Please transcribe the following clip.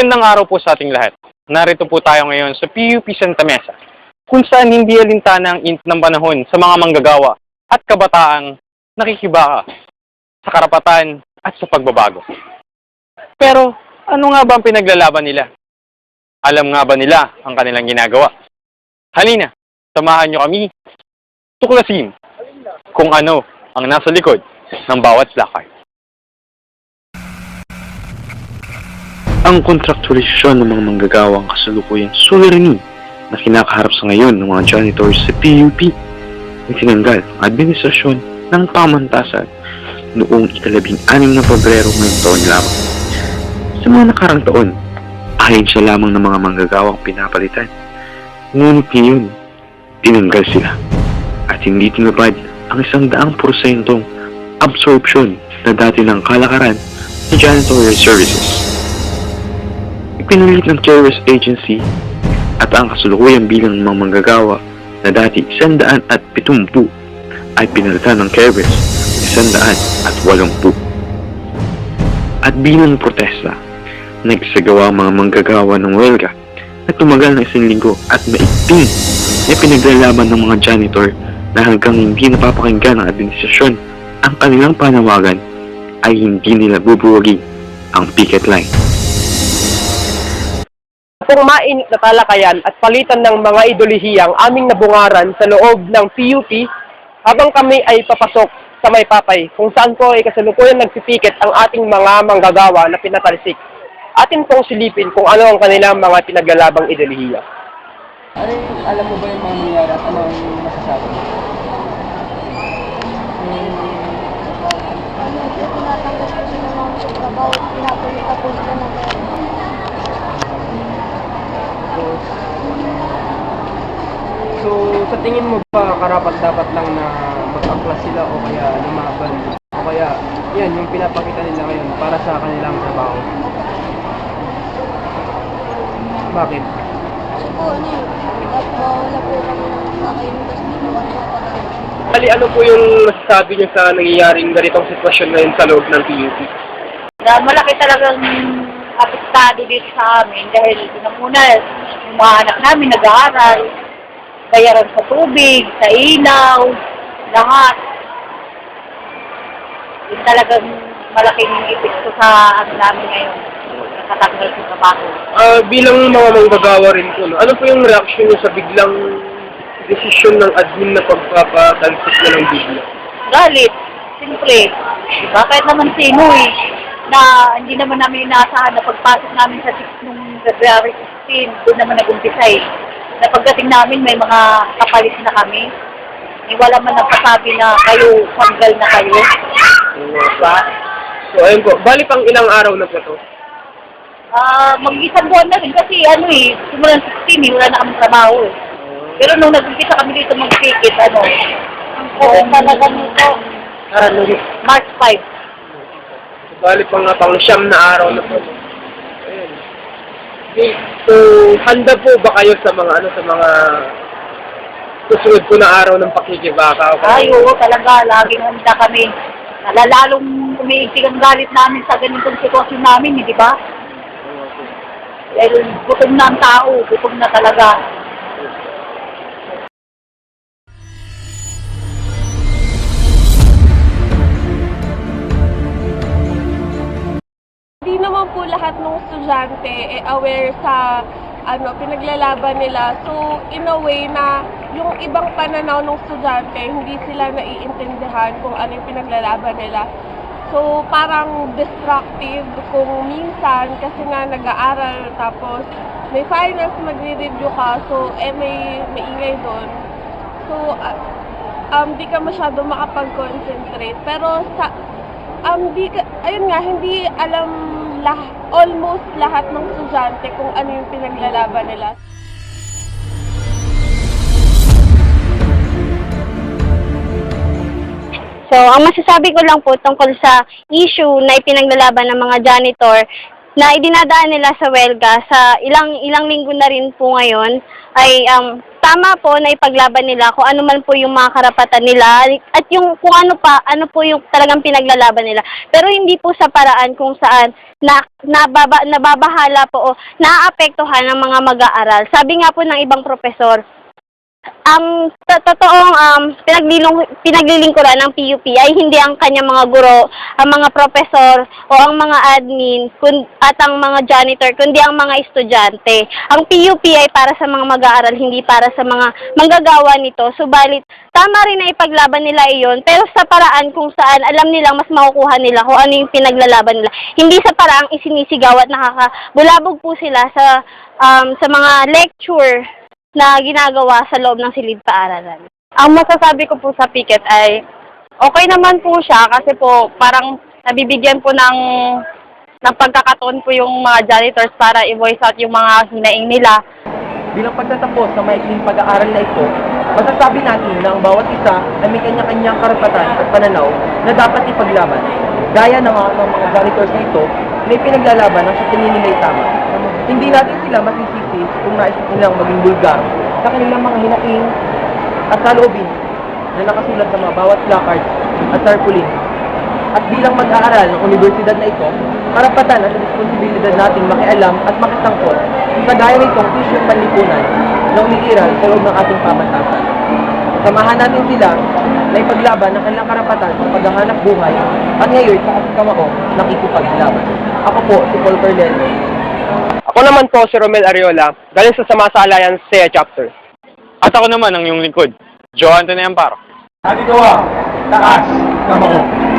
Magandang araw po sa ating lahat. Narito po tayo ngayon sa PUP Santa Mesa, kung saan hindi alintana ang init ng panahon sa mga manggagawa at kabataang nakikibaka sa karapatan at sa pagbabago. Pero ano nga ba ang pinaglalaban nila? Alam nga ba nila ang kanilang ginagawa? Halina, samahan nyo kami tuklasin kung ano ang nasa likod ng bawat lakay. Ang kontraktualisasyon ng mga manggagawang kasalukuyang suliranin na kinakaharap sa ngayon ng mga janitors sa PUP ay tinanggal ang administrasyon ng pamantasan noong ikalabing anim na Pebrero ngayong taon lamang. Sa mga nakarang taon, ayon siya lamang ng mga manggagawang pinapalitan. Ngunit ngayon, tinanggal sila at hindi tinupad ang isang daang porsyentong absorption na dati ng kalakaran sa janitorial services ipinalit ng terrorist agency at ang kasulukuyang bilang ng mga manggagawa na dati isandaan at pitumpu ay pinalitan ng Keres isandaan at walumpu. At bilang protesta, nagsagawa ang mga manggagawa ng welga na tumagal ng isang linggo at maigting na pinaglalaban ng mga janitor na hanggang hindi napapakinggan ng administrasyon ang kanilang panawagan ay hindi nila bubuwagi ang picket line. Kung mainit na talakayan at palitan ng mga idolihiyang aming nabungaran sa loob ng PUP habang kami ay papasok sa may papay kung saan po ay kasalukuyan nagpipikit ang ating mga manggagawa na pinatalsik. Atin pong silipin kung ano ang kanilang mga pinaglalabang idolihiya. Ano yung, alam mo ba yung mga nangyayari at ano ang masasabi mo? Ano, tinatanggap ko sila mga trabaho, pinapalit ako sila ng pera. So, sa tingin mo ba karapat dapat lang na mag-aklas sila o kaya lumaban? O kaya, yan, yung pinapakita nila ngayon para sa kanilang trabaho? Bakit? Kasi po, ano eh, wala po kami ng kakainin kasi ano po yung masasabi niyo sa nangyayaring ganitong sitwasyon ngayon sa loob ng PUP? Na malaki talagang apektado dito sa amin dahil unang-una, yung mga anak namin nag-aaral, bayaran sa tubig, sa ilaw, lahat. Yung talagang malaking epekto sa ano namin ngayon, nakatanggal sa trabaho. Ah, bilang mga manggagawa rin po, no? ano po yung reaction niyo sa biglang desisyon ng admin na pagpapatalsik na ng bigla? Galit, simple. Diba? Kahit naman sino eh, na hindi naman namin inaasahan na pagpasok namin sa 6 nung February 16, doon naman nag-umpisa eh. Na pagdating namin, may mga kapalit na kami. Eh, wala man nagpasabi na kayo, tanggal na kayo. Diba? So, ayun po. Bali pang ilang araw na po to? Ah, mag-isang buwan na rin kasi ano eh, simulan 16 eh, wala na kami trabaho eh. Pero nung nag-umpisa kami dito mag-ticket, ano, Oo, talaga nito. Ano, March 5. Bali pang nga pang siyam na araw na po. Ayun. Okay. So, handa po ba kayo sa mga ano sa mga susunod po na araw ng pakikibaka? Ay, oo, talaga, laging handa kami. Nalalong umiigtig ang galit namin sa ganitong sitwasyon namin, eh, di ba? Dahil gutom na ang tao, gutom na talaga. Naman po lahat ng estudyante eh, aware sa ano pinaglalaban nila. So, in a way na yung ibang pananaw ng estudyante, hindi sila naiintindihan kung ano yung pinaglalaban nila. So, parang destructive kung minsan kasi nga nag-aaral tapos may finals magre-review ka, so eh may maingay doon. So, ah, um, di ka masyado makapag-concentrate. Pero sa, um, di ka, ayun nga, hindi alam lah, almost lahat ng estudyante kung ano yung pinaglalaban nila. So, ang masasabi ko lang po tungkol sa issue na ipinaglalaban ng mga janitor na idinadaan nila sa welga sa ilang ilang linggo na rin po ngayon ay um, tama po na ipaglaban nila kung ano man po yung mga karapatan nila at yung kung ano pa ano po yung talagang pinaglalaban nila. Pero hindi po sa paraan kung saan na nababa, nababahala po o naaapektuhan ng mga mag-aaral. Sabi nga po ng ibang profesor ang to- totoong um, pinaglilong, pinaglilingkuran ng PUP ay hindi ang kanyang mga guro, ang mga profesor o ang mga admin kun, at ang mga janitor, kundi ang mga estudyante. Ang PUP ay para sa mga mag-aaral, hindi para sa mga manggagawa nito. Subalit, tama rin na ipaglaban nila iyon, pero sa paraan kung saan alam nilang mas makukuha nila kung ano yung pinaglalaban nila. Hindi sa paraang isinisigaw at nakakabulabog po sila sa um, sa mga lecture na ginagawa sa loob ng silid paaralan. Ang masasabi ko po sa picket ay okay naman po siya kasi po parang nabibigyan po ng ng pagkakataon po yung mga janitors para i-voice out yung mga hinaing nila. Bilang pagtatapos sa maikling pag-aaral na ito, masasabi natin na ang bawat isa ay may kanya-kanyang karapatan at pananaw na dapat ipaglaban. Gaya ng mga, ng mga janitors na ito na ipinaglalaban ang sa tingin nila tama. Hindi natin sila masisisi kung nais nilang maging bulgar sa kanilang mga hinaing at saloobin na nakasulat sa mga bawat placards at tarpaulin. At bilang mag-aaral ng universidad na ito, karapatan at responsibilidad nating makialam at makisangkot sa gaya nitong isyong panlipunan na umiiral sa loob ng ating pamantasan. Samahan natin sila na ipaglaban ng kanilang karapatan sa paghahanap buhay at ngayon sa ating kamao ng ikipaglaban. Ako po, si Paul Cornel, Ako naman po si Romel Ariola, galing sa Samasa Alliance SEA Chapter. At ako naman ang iyong lingkod, Joe Anthony Amparo. Sabi ko, taas, kamao.